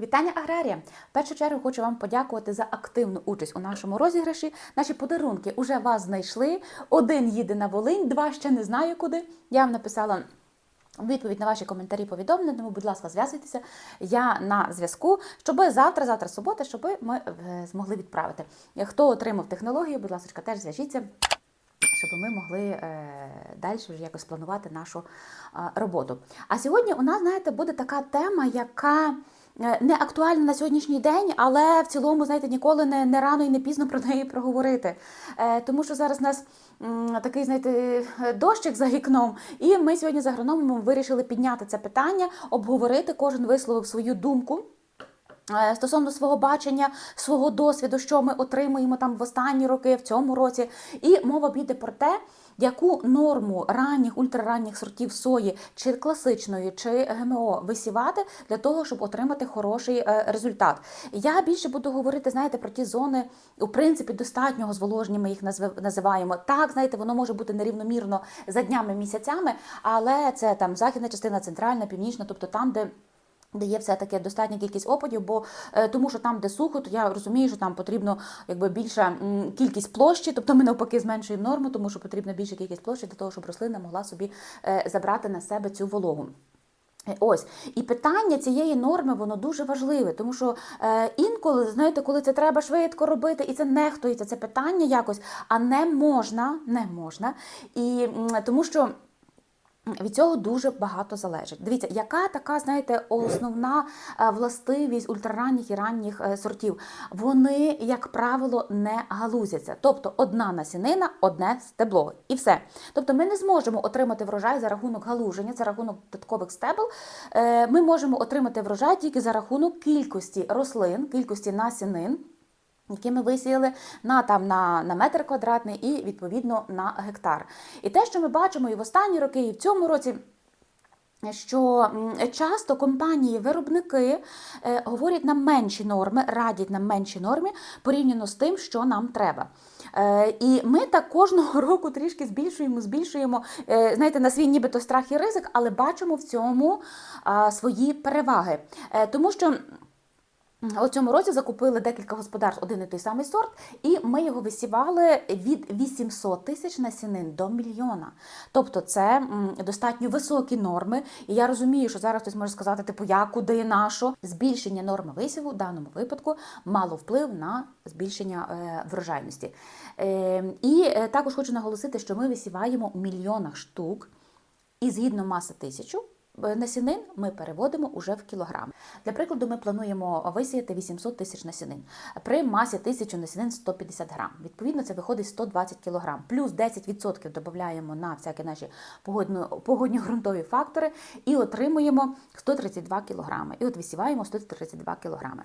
Вітання аграрія! В першу чергу хочу вам подякувати за активну участь у нашому розіграші. Наші подарунки уже вас знайшли. Один їде на Волинь, два ще не знаю куди. Я вам написала. Відповідь на ваші коментарі повідомлення, тому, будь ласка, зв'язуйтеся. Я на зв'язку, щоб завтра, завтра субота, щоб ми е, змогли відправити. Хто отримав технологію, будь ласка, теж зв'яжіться, щоб ми могли е, далі вже якось планувати нашу роботу. А сьогодні у нас, знаєте, буде така тема, яка не актуальна на сьогоднішній день, але в цілому, знаєте, ніколи не, не рано і не пізно про неї проговорити. Е, тому що зараз у нас такий, знаєте, дощик за вікном, і ми сьогодні з агрономом вирішили підняти це питання, обговорити, кожен висловив свою думку. Е, Стосовно свого бачення, свого досвіду, що ми отримуємо там в останні роки, в цьому році, і мова піде про те, яку норму ранніх, ультраранніх сортів сої, чи класичної, чи ГМО висівати для того, щоб отримати хороший е, результат. Я більше буду говорити, знаєте, про ті зони, у принципі, достатнього зволоження, ми їх називаємо. Так, знаєте, воно може бути нерівномірно за днями, місяцями, але це там західна частина, центральна, північна, тобто там, де де є все-таки достатня кількість опадів, бо е, тому що там, де сухо, то я розумію, що там потрібно якби більша кількість площі, тобто ми навпаки зменшуємо норму, тому що потрібна більша кількість площі для того, щоб рослина могла собі е, забрати на себе цю вологу. Е, Ось і питання цієї норми воно дуже важливе, тому що е, інколи, знаєте, коли це треба швидко робити, і це нехтується це питання якось, а не можна, не можна. І тому що. Від цього дуже багато залежить. Дивіться, яка така, знаєте, основна е, властивість ультраранніх і ранніх е, сортів. Вони, як правило, не галузяться. Тобто одна насінина, одне стебло, і все. Тобто ми не зможемо отримати врожай за рахунок галуження, за рахунок додаткових стебл. Е, Ми можемо отримати врожай тільки за рахунок кількості рослин, кількості насінин які ми висіяли на там на, на метр квадратний і відповідно на гектар. І те, що ми бачимо і в останні роки, і в цьому році. Що часто компанії-виробники е, говорять нам менші норми, радять нам менші норми порівняно з тим, що нам треба. Е, і ми так кожного року трішки збільшуємо, збільшуємо, е, знаєте, на свій нібито страх і ризик, але бачимо в цьому свої переваги. Тому що. У цьому році закупили декілька господарств один і той самий сорт, і ми його висівали від 800 тисяч насінин до мільйона. Тобто це достатньо високі норми. І я розумію, що зараз хтось може сказати, типу, як, куди, на що. Збільшення норми висіву в даному випадку мало вплив на збільшення е, врожайності. Е, і е, також хочу наголосити, що ми висіваємо у мільйонах штук, і згідно маси тисячу. Е, Насінин ми переводимо уже в кілограм. Для прикладу, ми плануємо висіяти 800 тисяч насінин. При масі 1000 насінин 150 грам. Відповідно, це виходить 120 кілограм. Плюс 10% додаємо на всякі наші погодно- погодньо-ґрунтові фактори і отримуємо 132 кілограми. І от висіваємо 132 кілограми.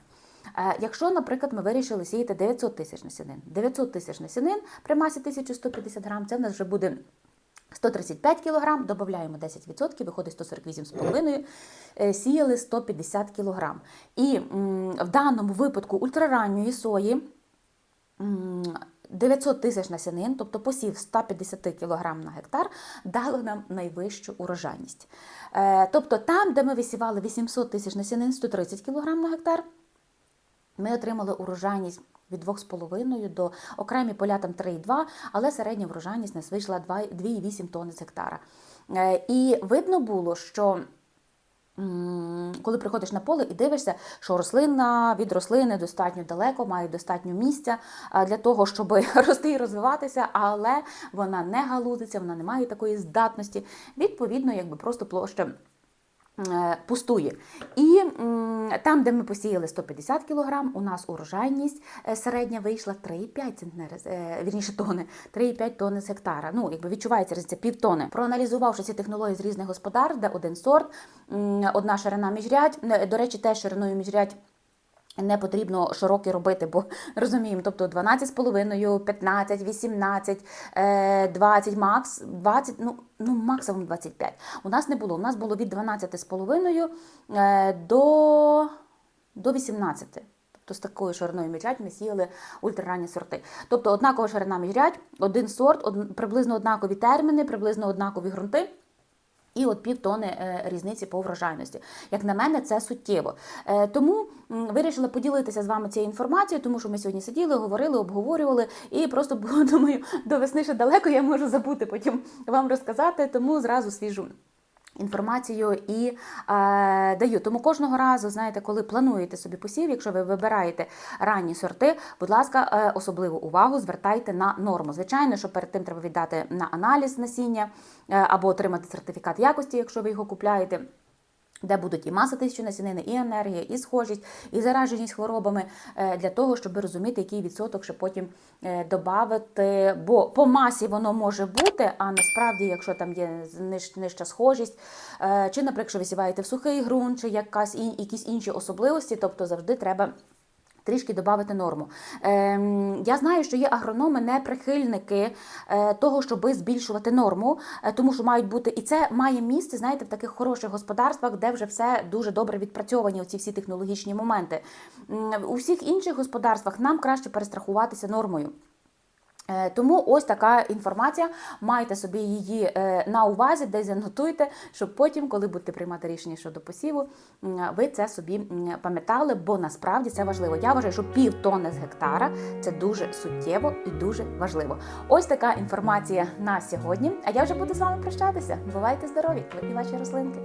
Е, Якщо, наприклад, ми вирішили сіяти 900 тисяч насінин, 900 тисяч насінин при масі 1150 грам, це в нас вже буде 135 кг, додаємо 10%, виходить 148,5, е, сіяли 150 кг. І в даному випадку ультраранньої сої 900 тисяч насінин, тобто посів 150 кг на гектар, дало нам найвищу урожайність. Е, Тобто там, де ми висівали 800 тисяч насінин, 130 кг на гектар, ми отримали урожайність від 2,5 до окремі поля там 3,2, але середня врожайність нас вийшла 2,8 тонни з гектара. Е, І видно було, що коли приходиш на поле і дивишся, що рослина від рослини достатньо далеко, має достатньо місця для того, щоб рости і розвиватися, але вона не галузиться, вона не має такої здатності. Відповідно, якби просто площа е, пустує. І там, де ми посіяли 150 кг, у нас урожайність е, середня вийшла 3,5 центнери, е, вірніше тони, 3,5 тонни з гектара. Ну, якби відчувається різниця півтони. Проаналізувавши ці технології з різних господарств, де один сорт, одна ширина міжрядь. До речі, теж шириною міжрядь не потрібно широкі робити, бо розуміємо, тобто 12,5, 15, 18, е, 20, макс, 20, ну, ну максимум 25. У нас не було. У нас було від 12,5 е, до, до 18. Тобто з такою шириною міжрядь ми сіяли ультраранні сорти. Тобто однакова ширина міжрядь, один сорт, од, приблизно однакові терміни, приблизно однакові ґрунти. І от півтони е, різниці по врожайності. Як на мене, це суттєво. Е, Тому вирішила поділитися з вами цією інформацією, тому що ми сьогодні сиділи, говорили, обговорювали, і просто думаю, до весни ще далеко, я можу забути потім вам розказати, тому зразу свіжу. Інформацію і е, даю. Тому кожного разу, знаєте, коли плануєте собі посів, якщо ви вибираєте ранні сорти, будь ласка, е, особливу увагу звертайте на норму. Звичайно, що перед тим треба віддати на аналіз насіння е, або отримати сертифікат якості, якщо ви його купляєте. Де будуть і маса тисячі насінини, і енергія, і схожість, і зараженість хворобами е, для того, щоб розуміти, який відсоток ще потім додати. Бо по масі воно може бути, а насправді, якщо там є нижча схожість, е, чи, наприклад, що висіваєте в сухий ґрунт, чи якась якісь інші особливості, тобто завжди треба. Трішки додати норму. Ем, я знаю, що є агрономи, не прихильники е, того, щоб збільшувати норму, е, тому що мають бути, і це має місце, знаєте, в таких хороших господарствах, де вже все дуже добре відпрацьовані, оці всі технологічні моменти. У всіх інших господарствах нам краще перестрахуватися нормою. Е, Тому ось така інформація. Майте собі її е, на увазі, десь занотуйте, щоб потім, коли будете приймати рішення щодо посіву, ви це собі пам'ятали, бо насправді це важливо. Я вважаю, що пів тонни з гектара це дуже суттєво і дуже важливо. Ось така інформація на сьогодні. А я вже буду з вами прощатися. Бувайте здорові, ви і ваші рослинки.